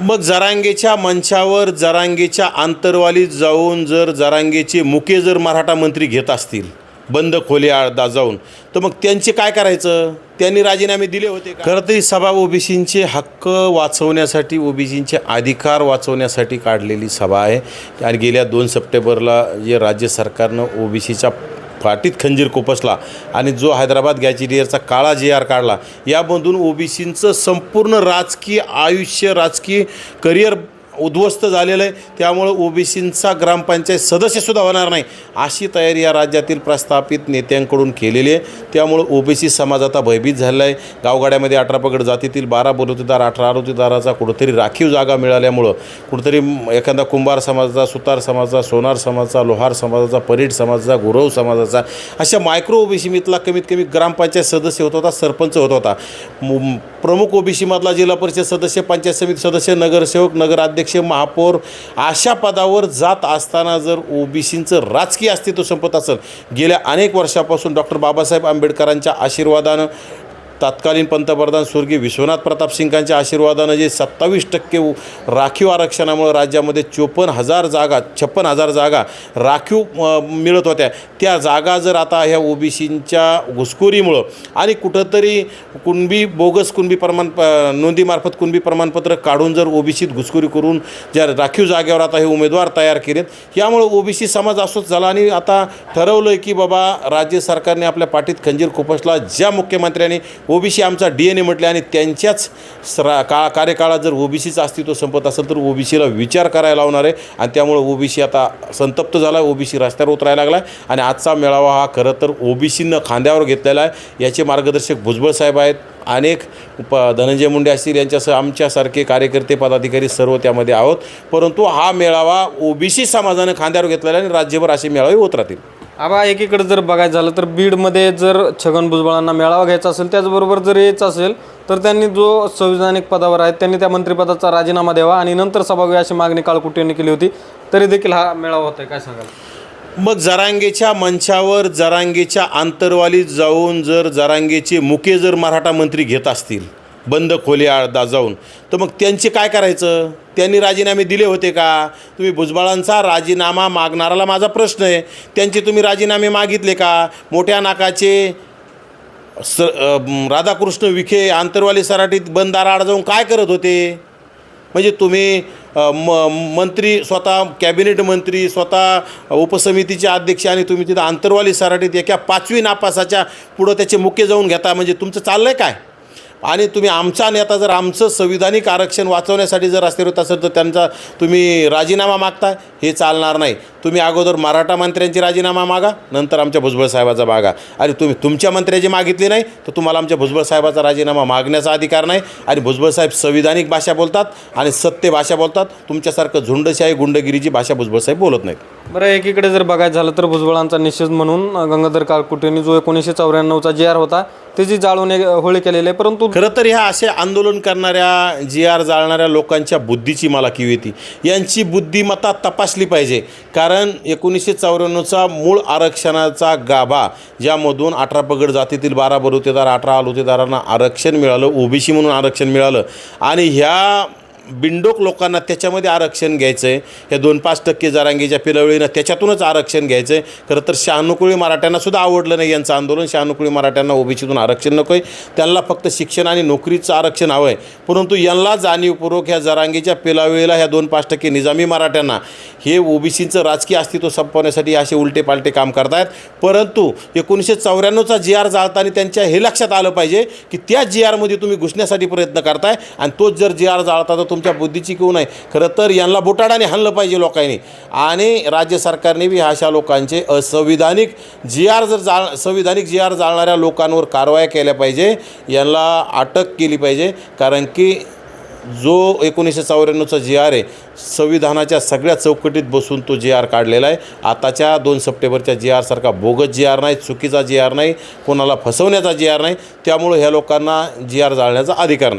मग जरांगेच्या मंचावर जरांगेच्या आंतरवालीत जाऊन जर जरांगेचे मुके जर मराठा मंत्री घेत असतील बंद खोली आळदा जाऊन तर मग त्यांचे काय करायचं? त्यांनी राजीनामे दिले होते खरं तरी सभा ओबीसींचे हक्क वाचवण्यासाठी ओबीसींचे अधिकार वाचवण्यासाठी काढलेली सभा आहे. आणि गेल्या दोन सप्टेंबरला जे राज्य सरकारनं ओबीसीच्या फाटीत खंजीर कोपसला आणि जो हैदराबाद गॅचिडियरचा काळा जी आर काढला यामधून ओबीसींचं संपूर्ण राजकीय आयुष्य राजकीय करिअर उद्ध्वस्त झालेलं आहे. त्यामुळं ओबीसींचा ग्रामपंचायत सदस्यसुद्धा होणार नाही अशी तयारी या राज्यातील प्रस्थापित नेत्यांकडून केलेली आहे. त्यामुळं ओबीसी समाज आता भयभीत झालेला आहे. गावगाड्यामध्ये अठरा पगड जातीतील बारा बलुतेदार अठरा आरोतीदाराचा कुठंतरी राखीव जागा मिळाल्यामुळं कुठंतरी एखादा कुंभार समाजाचा सुतार समाजाचा सोनार समाजाचा लोहार समाजाचा परीट समाजाचा गुरव समाजाचा अशा मायक्रो ओबीसीमधला कमीत कमी ग्रामपंचायत सदस्य होत होता सरपंच होत होता. मु- प्रमुख ओबीसीमधला जिल्हा परिषद सदस्य पंचायत समिती सदस्य नगरसेवक नगराध्यक्ष महापौर अशा पदावर जात असताना जर ओबीसींचं राजकीय अस्तित्व संपत असेल गेल्या अनेक वर्षापासून डॉक्टर बाबासाहेब आंबेडकरांच्या आशीर्वादानं तत्कालीन पंतप्रधान स्वर्गीय विश्वनाथ प्रताप सिंगांच्या आशीर्वादानं जे सत्तावीस टक्के राखीव आरक्षणामुळे राज्यामध्ये चोपन्न हजार जागा छप्पन हजार जागा राखीव मिळत होत्या. त्या जागा जर आता ह्या ओबीसींच्या घुसखोरीमुळं आणि कुठंतरी कुणबी बोगस कुणबी प्रमाण प नोंदीमार्फत कुणबी प्रमाणपत्र काढून जर ओबीसीत घुसखोरी करून ज्या राखीव जागेवर आता हे उमेदवार तयार केलेत यामुळं ओबीसी समाज असोच झाला आणि आता ठरवलं आहे की बाबा राज्य सरकारने आपल्या पाठीत खंजीर खुपसला ज्या मुख्यमंत्र्यांनी ओबीसी आमचा डी एन ए म्हटले आणि त्यांच्याच सरा का कार्यकाळात जर ओबीसीचं अस्तित्व संपत असेल तर ओबीसीला विचार करायला लावणार आहे. आणि त्यामुळं ओबीसी आता संतप्त झाला आहे ओबीसी रस्त्यावर उतरायला लागला आहे आणि आजचा मेळावा हा खरं तर ओबीसीनं खांद्यावर घेतलेला आहे. याचे मार्गदर्शक भुजबळ साहेब आहेत. अनेक प धनंजय मुंडे असतील यांच्यासह आमच्यासारखे कार्यकर्ते पदाधिकारी सर्व त्यामध्ये आहोत. परंतु हा मेळावा ओबीसी समाजानं खांद्यावर घेतलेला आहे आणि राज्यभर असे मेळावे होत राहतील. आबा एकीकडे जर बघायचं झालं तर बीडमध्ये जर छगन भुजबळांना मेळावा घ्यायचा असेल त्याचबरोबर जर यायचं असेल तर त्यांनी जो संविधानिक पदावर आहेत त्यांनी त्या मंत्रिपदाचा राजीनामा द्यावा आणि नंतर सभागृह अशी मागणी काळकुट यांनी केली होती तरी देखील हा मेळावा होता काय सांगाल? मग जरांगेच्या मंचावर जरांगेच्या आंतरवालीत जाऊन जर जरांगेचे मुके जर मराठा मंत्री घेत असतील बंद खोली आडदा जाऊन. तर मग त्यांचे काय करायचं? त्यांनी राजीनामे दिले होते का? तुम्ही भुजबळांचा राजीनामा मागणाराला माझा प्रश्न आहे. त्यांचे तुम्ही राजीनामे मागितले का? मोठ्या नाकाचे स राधाकृष्ण विखे आंतरवाली सराटीत बंद दाराआड जाऊन काय करत होते? म्हणजे तुम्ही म मंत्री स्वतः कॅबिनेट मंत्री स्वतः उपसमितीचे अध्यक्ष आणि तुम्ही तिथं आंतरवाली सराटीत एका पाचवी नापासाच्या पुढं त्याचे मुके जाऊन घेता. म्हणजे तुमचं चाललं आहे काय? आणि तुम्ही आमचा नेता जर आमचं संविधानिक आरक्षण वाचवण्यासाठी जर रस्त्यावर होत असेल तर त्यांचा तुम्ही राजीनामा मागता हे चालणार नाही. तुम्ही अगोदर मराठा मंत्र्यांची राजीनामा मागा नंतर आमच्या भुजबळ साहेबाचा मागा. आणि तुम्ही तुमच्या मंत्र्याची मागितली नाही तर तुम्हाला आमच्या भुजबळ साहेबाचा राजीनामा मागण्याचा अधिकार नाही. आणि भुजबळ साहेब संविधानिक भाषा बोलतात आणि सत्य भाषा बोलतात. तुमच्यासारखं झुंडशाही गुंडगिरीची भाषा भुजबळ साहेब बोलत नाहीत. बरं एकीकडे जर बघायचं झालं तर भुजबळांचा निषेध म्हणून गंगाधर काळकुटेंनी जो एकोणीसशे चौऱ्याण्णवचा जे आर होता त्याची जाळून एक होळी केलेली आहे परंतु खरं तर ह्या असे आंदोलन करणाऱ्या जी आर जाळणाऱ्या लोकांच्या बुद्धीची मला किव येते यांची बुद्धिमत्ता तपासली पाहिजे. कारण एकोणीसशे चौऱ्याण्णवचा मूळ आरक्षणाचा गाभा ज्यामधून अठरा पगड जातीतील बारा बलुतेदार अठरा आलुतेदारांना आरक्षण मिळालं ओबीसी म्हणून आरक्षण मिळालं. आणि ह्या बिंडोक लोकांना त्याच्यामध्ये आरक्षण घ्यायचं आहे या दोन पाच टक्के जरांगीच्या पिलवळीनं त्याच्यातूनच आरक्षण घ्यायचं आहे खरं तर शहानुकुळी मराठ्यांना सुद्धा आवडलं नाही यांचं आंदोलन. शहानुकुळी मराठ्यांना ओबीसीतून आरक्षण नको आहे त्यांना फक्त शिक्षण आणि नोकरीचं आरक्षण हवं आहे परंतु यांना जाणीवपूर्वक ह्या जरांगीच्या पिलावेळीला ह्या दोन पाच टक्के निजामी मराठ्यांना हे ओबीसीचं राजकीय अस्तित्व संपवण्यासाठी असे उलटे पालटे काम करतायत. परंतु एकोणीसशे चौऱ्याण्णवचा जी आर जाळताना त्यांच्या हे लक्षात आलं पाहिजे की त्या जी आरमध्ये तुम्ही घुसण्यासाठी प्रयत्न करताय आणि तोच जर जी आर जाळता तर तुमच्या बुद्धीची किंवा नाही खरं तर यांना बोटाडाने हाणलं पाहिजे लोकांनी. आणि राज्य सरकारने बी अशा लोकांचे असंविधानिक जी आर जर जाळ संविधानिक जी आर जाळणाऱ्या लोकांवर कारवाया केल्या पाहिजे यांना अटक केली पाहिजे. कारण की जो एकोणीसशे चौऱ्याण्णवचा जी आर आहे संविधानाच्या सगळ्या चौकटीत बसून तो जी आर काढलेला आहे. आताच्या दोन सप्टेंबरच्या जी आरसारखा बोगस जी आर नाही चुकीचा जी आर नाही कोणाला फसवण्याचा जी आर नाही त्यामुळं ह्या लोकांना जी आर जाळण्याचा अधिकार नाही.